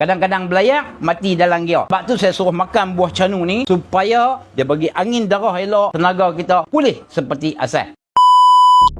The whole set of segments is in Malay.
Kadang-kadang belayak, mati dalam gear. Sebab tu saya suruh makan buah canu ni supaya dia bagi angin darah elok, tenaga kita pulih seperti asal.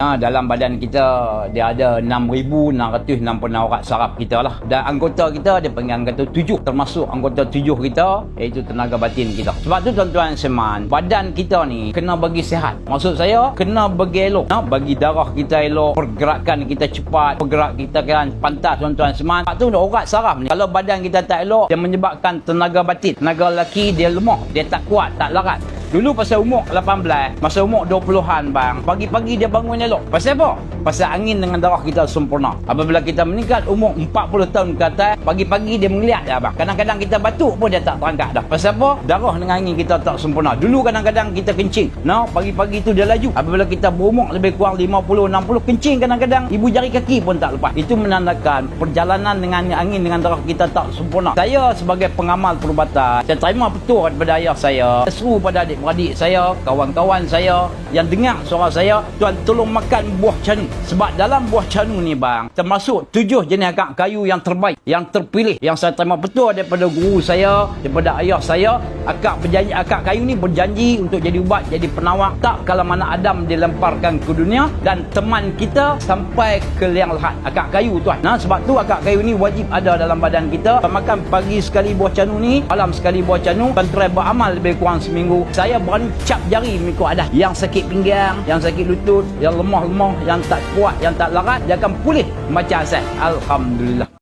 Ha, dalam badan kita dia ada 6,666 urat saraf kita lah. Dan anggota kita dia panggil anggota tujuh. Termasuk anggota tujuh kita iaitu tenaga batin kita. Sebab tu tuan-tuan seman, badan kita ni kena bagi sihat. Maksud saya kena bagi elok. Ha, bagi darah kita elok, pergerakan kita cepat, pergerak kita kan pantas tuan-tuan seman. Sebab tu urat saraf ni kalau badan kita tak elok dia menyebabkan tenaga batin. Tenaga lelaki dia lemah, dia tak kuat, tak larat. Dulu pasal umur 18, masa umur 20-an bang, pagi-pagi dia bangun elok. Pasal apa? Pasal angin dengan darah kita sempurna. Apabila kita meningkat umur 40 tahun ke atas, pagi-pagi dia menggeliat dah bang. Kadang-kadang kita batuk pun dia tak terangkat dah. Pasal apa? Darah dengan angin kita tak sempurna. Dulu kadang-kadang kita kencing. No, pagi-pagi tu dia laju. Apabila kita berumur lebih kurang 50 60 kencing kadang-kadang ibu jari kaki pun tak lepas. Itu menandakan perjalanan dengan angin dengan darah kita tak sempurna. Saya sebagai pengamal perubatan, saya terima petua daripada ayah saya. Saya seru pada adik-beradik saya, kawan-kawan saya yang dengar suara saya, tuan tolong makan buah canu. Sebab dalam buah canu ni bang, termasuk tujuh jenis akak kayu yang terbaik, yang terpilih, yang saya terima petua daripada guru saya, daripada ayah saya. Akak berjanji, akak kayu ni berjanji untuk jadi ubat, jadi penawar. Tak kalau mana Adam dilemparkan ke dunia dan teman kita sampai ke liang lahat. Akak kayu tuan. Nah, sebab tu akak kayu ni wajib ada dalam badan kita. Makan pagi sekali buah canu ni, malam sekali buah canu, dan try beramal lebih kurang seminggu. Saya berani cap jari mengikut adat. Yang sakit pinggang, yang sakit lutut, yang lemah-lemah, yang tak kuat, yang tak larat, dia akan pulih macam asal. Alhamdulillah.